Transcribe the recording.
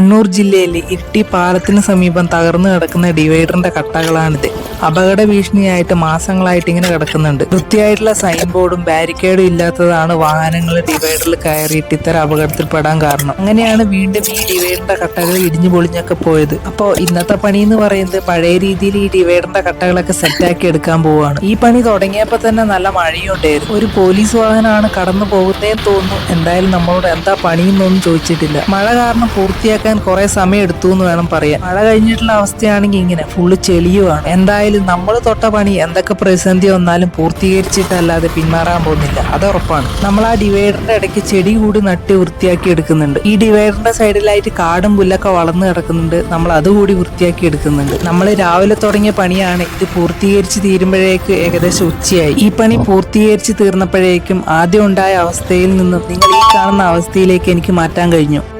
കണ്ണൂർ ജില്ലയിലെ ഇരിട്ടി പാലത്തിന് സമീപം തകർന്നു കിടക്കുന്ന ഡിവൈഡറിന്റെ കട്ടകളാണിത്. അപകട ഭീഷണിയായിട്ട് മാസങ്ങളായിട്ട് ഇങ്ങനെ കിടക്കുന്നുണ്ട്. വൃത്തിയായിട്ടുള്ള സൈൻ ബോർഡും ബാരിക്കേഡും ഇല്ലാത്തതാണ് വാഹനങ്ങൾ ഡിവൈഡറിൽ കയറിയിട്ട് ഇത്തരം അപകടത്തിൽപ്പെടാൻ കാരണം. അങ്ങനെയാണ് വീണ്ടും ഈ ഡിവൈഡറിന്റെ കട്ടകൾ ഇടിഞ്ഞു പൊളിഞ്ഞൊക്കെ പോയത്. അപ്പോൾ ഇന്നത്തെ പണി എന്ന് പറയുന്നത് പഴയ രീതിയിൽ ഈ ഡിവൈഡറിന്റെ കട്ടകളൊക്കെ സെറ്റാക്കി എടുക്കാൻ പോവുകയാണ് ഈ പണി തുടങ്ങിയപ്പോൾ തന്നെ നല്ല മഴയും ഉണ്ടായിരുന്നു. ഒരു പോലീസ് വാഹനമാണ് കടന്നു പോകുന്നതെന്ന് തോന്നുന്നു. എന്തായാലും നമ്മളോട് എന്താ പണിയെന്നൊന്നും ചോദിച്ചിട്ടില്ല. മഴ കാരണം പൂർത്തിയാക്കാൻ കുറെ സമയം എടുത്തു എന്ന് വേണം പറയാൻ. മഴ കഴിഞ്ഞിട്ടുള്ള അവസ്ഥയാണെങ്കിൽ ഇങ്ങനെ ഫുള്ള് ചെളിയുമാണ്. എന്തായാലും നമ്മൾ തൊട്ട പണി എന്തൊക്കെ പ്രതിസന്ധി വന്നാലും പൂർത്തീകരിച്ചിട്ടല്ലാതെ പിന്മാറാൻ പോകുന്നില്ല. അത് ഉറപ്പാണ്. നമ്മൾ ആ ഡിവൈഡറിന്റെ ഇടയ്ക്ക് ചെടി കൂടി നട്ട് വൃത്തിയാക്കി എടുക്കുന്നുണ്ട്. ഈ ഡിവൈഡറിന്റെ സൈഡിലായിട്ട് കാടും പുല്ലൊക്കെ വളർന്നു കിടക്കുന്നുണ്ട്. നമ്മൾ അതുകൂടി വൃത്തിയാക്കി എടുക്കുന്നുണ്ട്. നമ്മൾ രാവിലെ തുടങ്ങിയ പണിയാണ് ഇത് പൂർത്തീകരിച്ച് തീരുമ്പോഴേക്ക് ഏകദേശം ഉച്ചയായി. ഈ പണി പൂർത്തീകരിച്ച് തീർന്നപ്പോഴേക്കും ആദ്യം ഉണ്ടായ അവസ്ഥയിൽ നിന്നും നിങ്ങൾ ഈ കാണുന്ന അവസ്ഥയിലേക്ക് എനിക്ക് മാറ്റാൻ കഴിഞ്ഞു.